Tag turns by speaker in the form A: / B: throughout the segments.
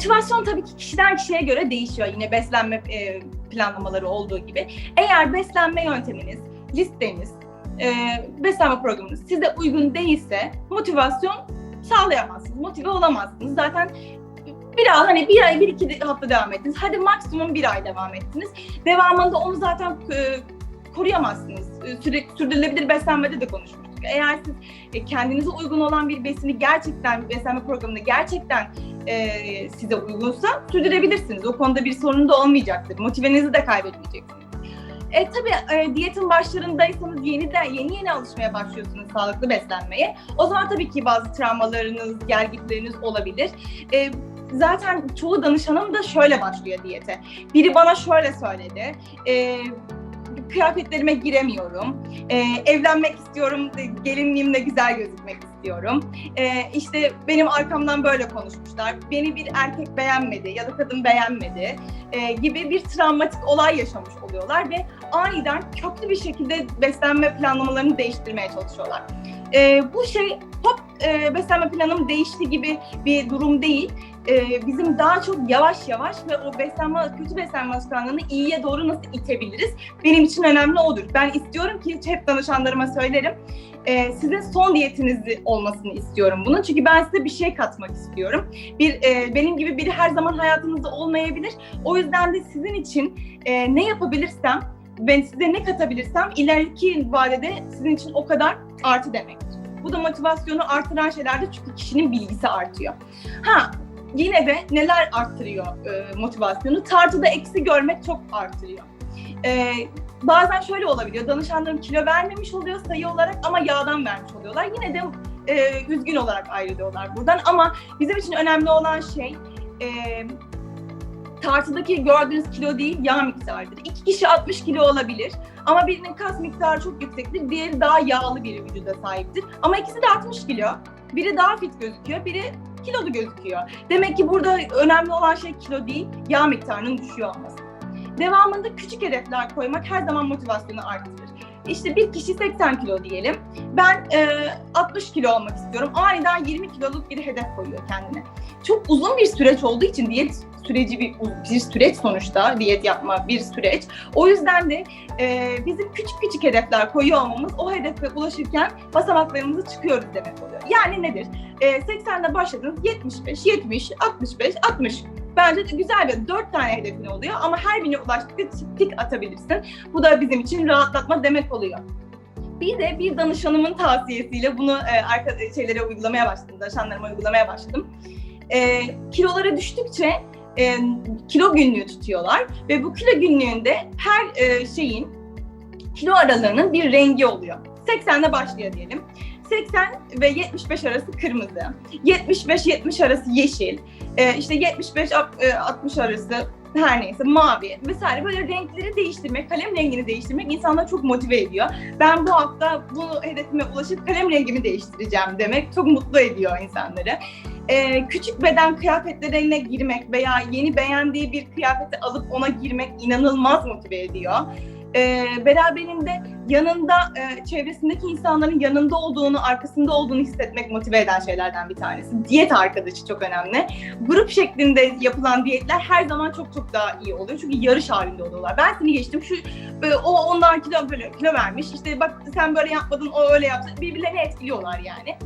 A: motivasyon tabii ki kişiden kişiye göre değişiyor. Yine beslenme e, planlamaları olduğu gibi. Eğer beslenme yönteminiz, listeniz, e, beslenme programınız size uygun değilse motivasyon sağlayamazsınız. Motive olamazsınız. Zaten biraz hani bir ay, bir iki hafta devam ettiniz. Hadi maksimum bir ay devam ettiniz. Devamında onu zaten e, koruyamazsınız. E, Sürekli sürdürülebilir beslenmede de konuşmuştuk. Eğer siz e, kendinize uygun olan bir besini gerçekten beslenme programında gerçekten e, size uygunsa sürdürebilirsiniz. O konuda bir sorun da olmayacaktır. Motivenizi de kaybetmeyeceksiniz. E tabii e, diyetin başlarındaysanız yeni de yeni yeni alışmaya başlıyorsunuz sağlıklı beslenmeye. O zaman tabii ki bazı travmalarınız, gergitleriniz olabilir. E, zaten çoğu danışanım da şöyle başlıyor diyete. Biri bana şöyle söyledi. E, kıyafetlerime giremiyorum. E, evlenmek istiyorum, gelinliğimle güzel gözükmek istiyorum. E, işte benim arkamdan böyle konuşmuşlar. Beni bir erkek beğenmedi ya da kadın beğenmedi e, gibi bir travmatik olay yaşamış oluyorlar ve aniden köklü bir şekilde beslenme planlamalarını değiştirmeye çalışıyorlar. E, bu şey hop e, beslenme planım değişti gibi bir durum değil. E, bizim daha çok yavaş yavaş ve o beslenme, kötü beslenme alışkanlığını iyiye doğru nasıl itebiliriz? Benim için önemli odur. Ben istiyorum ki hep danışanlarıma söylerim. E, sizin son diyetinizi olmasını istiyorum bunun. Çünkü ben size bir şey katmak istiyorum. Bir e, benim gibi biri her zaman hayatınızda olmayabilir. O yüzden de sizin için e, ne yapabilirsem ben size ne katabilirsem ileriki vadede sizin için o kadar artı demektir. Bu da motivasyonu artıran şeylerde çünkü kişinin bilgisi artıyor. Ha yine de neler arttırıyor e, motivasyonu? Tartıda eksi görmek çok artırıyor. E, bazen şöyle olabiliyor. Danışanlarım kilo vermemiş oluyor sayı olarak ama yağdan vermiş oluyorlar. Yine de e, üzgün olarak ayrılıyorlar buradan ama bizim için önemli olan şey e, tartıdaki gördüğünüz kilo değil yağ miktarıdır. İki kişi 60 kilo olabilir ama birinin kas miktarı çok yüksektir, diğeri daha yağlı bir vücuda sahiptir. Ama ikisi de 60 kilo. Biri daha fit gözüküyor, biri kilolu gözüküyor. Demek ki burada önemli olan şey kilo değil, yağ miktarının düşüyor olması. Devamında küçük hedefler koymak her zaman motivasyonu arttırır. İşte bir kişi 80 kilo diyelim. Ben e, 60 kilo olmak istiyorum. Aniden 20 kiloluk bir hedef koyuyor kendine. Çok uzun bir süreç olduğu için diyet süreci bir, bir süreç sonuçta diyet yapma bir süreç. O yüzden de e, bizim küçük küçük hedefler koyuyor olmamız o hedefe ulaşırken basamaklarımızı çıkıyoruz demek oluyor. Yani nedir? E, 80'de başladınız 75, 70, 65, 60. Bence de güzel bir dört tane hedefin oluyor ama her birine ulaştıkça tik, atabilirsin. Bu da bizim için rahatlatma demek oluyor. Bir de bir danışanımın tavsiyesiyle bunu e, arka şeylere uygulamaya başladım, danışanlarıma uygulamaya başladım. E, kiloları düştükçe e, kilo günlüğü tutuyorlar ve bu kilo günlüğünde her e, şeyin kilo aralığının bir rengi oluyor. 80'de başlıyor diyelim. 80 ve 75 arası kırmızı, 75-70 arası yeşil, e, işte 75-60 arası her neyse mavi vesaire böyle renkleri değiştirmek, kalem rengini değiştirmek insanları çok motive ediyor. Ben bu hafta bu hedefime ulaşıp kalem rengimi değiştireceğim demek çok mutlu ediyor insanları. Ee, küçük beden kıyafetlerine girmek veya yeni beğendiği bir kıyafeti alıp ona girmek inanılmaz motive ediyor. Ee, beraberinde yanında e, çevresindeki insanların yanında olduğunu, arkasında olduğunu hissetmek motive eden şeylerden bir tanesi. Diyet arkadaşı çok önemli. Grup şeklinde yapılan diyetler her zaman çok çok daha iyi oluyor. Çünkü yarış halinde oluyorlar. Ben seni geçtim, şu böyle, o ondan kilo böyle kilo vermiş. İşte bak sen böyle yapmadın, o öyle yaptı. Birbirlerini etkiliyorlar yani.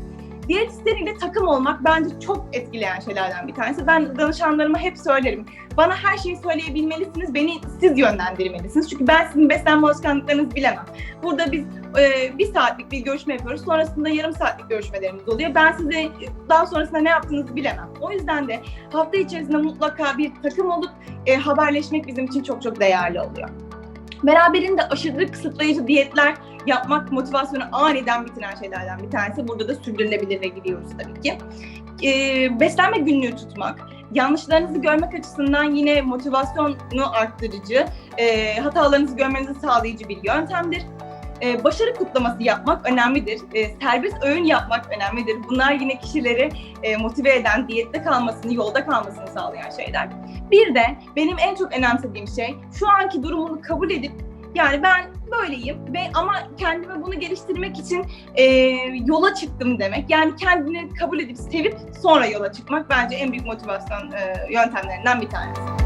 A: Diyetisyeniyle takım olmak bence çok etkileyen şeylerden bir tanesi. Ben danışanlarıma hep söylerim. Bana her şeyi söyleyebilmelisiniz, beni siz yönlendirmelisiniz. Çünkü ben sizin beslenme alışkanlıklarınızı bilemem. Burada biz e, bir saatlik bir görüşme yapıyoruz. Sonrasında yarım saatlik görüşmelerimiz oluyor. Ben size daha sonrasında ne yaptığınızı bilemem. O yüzden de hafta içerisinde mutlaka bir takım olup e, haberleşmek bizim için çok çok değerli oluyor. Beraberinde aşırı kısıtlayıcı diyetler yapmak motivasyonu aniden bitiren şeylerden bir tanesi. Burada da sürdürülebilirle gidiyoruz tabii ki. Ee, beslenme günlüğü tutmak, yanlışlarınızı görmek açısından yine motivasyonu arttırıcı, e, hatalarınızı görmenizi sağlayıcı bir yöntemdir. Ee, başarı kutlaması yapmak önemlidir. Ee, serbest öğün yapmak önemlidir. Bunlar yine kişileri e, motive eden, diyette kalmasını, yolda kalmasını sağlayan şeyler. Bir de benim en çok önemsediğim şey şu anki durumunu kabul edip Yani ben böyleyim ve ama kendime bunu geliştirmek için e, yola çıktım demek. Yani kendini kabul edip sevip sonra yola çıkmak bence en büyük motivasyon e, yöntemlerinden bir tanesi.